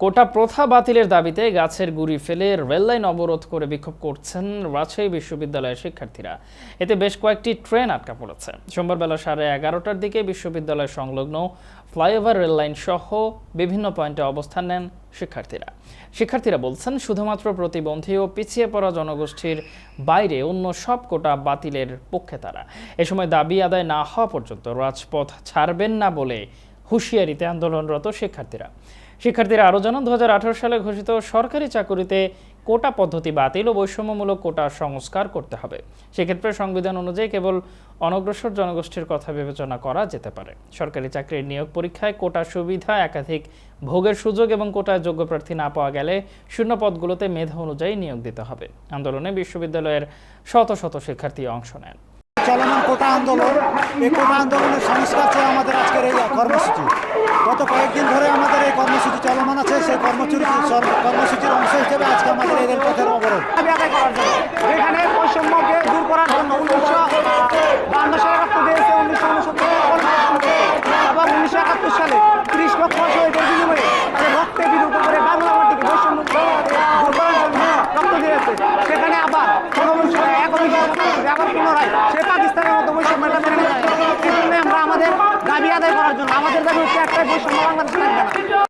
কোটা প্রথা বাতিলের দাবিতে গাছের গুড়ি ফেলে রেললাইন অবরোধ করে বিক্ষোভ করছেন রাজশাহী বিশ্ববিদ্যালয়ের শিক্ষার্থীরা। এতে বেশ কয়েকটি ট্রেন আটকা পড়েছে। সোমবার বেলা সাড়ে এগারোটার দিকে বিশ্ববিদ্যালয় সংলগ্ন ফ্লাইওভার রেললাইন সহ বিভিন্ন পয়েন্টে অবস্থান নেন শিক্ষার্থীরা। শিক্ষার্থীরা বলছেন, শুধুমাত্র প্রতিবন্ধী ও পিছিয়ে পড়া জনগোষ্ঠীর বাইরে অন্য সব কোটা বাতিলের পক্ষে তারা। এ সময় দাবি আদায় না হওয়া পর্যন্ত রাজপথ ছাড়বেন না বলে হুঁশিয়ারিতে আন্দোলনরত শিক্ষার্থীরা। শিক্ষার্থীরা আরও জানান দু সালে ঘোষিত সরকারি চাকুরিতে কোটা পদ্ধতি বাতিল ও বৈষম্যমূলক কোটা সংস্কার করতে হবে। সেক্ষেত্রে সংবিধান অনুযায়ী কেবল অনগ্রসর জনগোষ্ঠীর কথা বিবেচনা করা যেতে পারে। সরকারি চাকরির নিয়োগ পরীক্ষায় কোটা সুবিধা, একাধিক ভোগের সুযোগ এবং কোটায় যোগ্য প্রার্থী না পাওয়া গেলে শূন্য পদগুলোতে মেধা অনুযায়ী নিয়োগ দিতে হবে। আন্দোলনে বিশ্ববিদ্যালয়ের শত শত শিক্ষার্থী অংশ নেন। চলমান কোটা আন্দোলন, এই কোটা আন্দোলনের সংস্কার চেয়ে আমাদের কর্মসূচি। গত কয়েকদিন ধরে আমাদের এই কর্মসূচি চলমান আছে। সেই কর্মসূচি কর্মসূচির অংশ হিসেবে আজকে আমাদের এই রেলপথের অবরোধ। জন্য উনিশশো উনিশশো একাত্তর সালে করে বৈষম্য সেখানে আবার পুনরায় সে পাকিস্তানের মতো বৈষম্যটা মেনে নেয় সেই জন্য আমরা আমাদের দাবি আদায় করার জন্য। আমাদের দাবি হচ্ছে একটাই বৈষম্য বাংলাদেশ থাকবে না।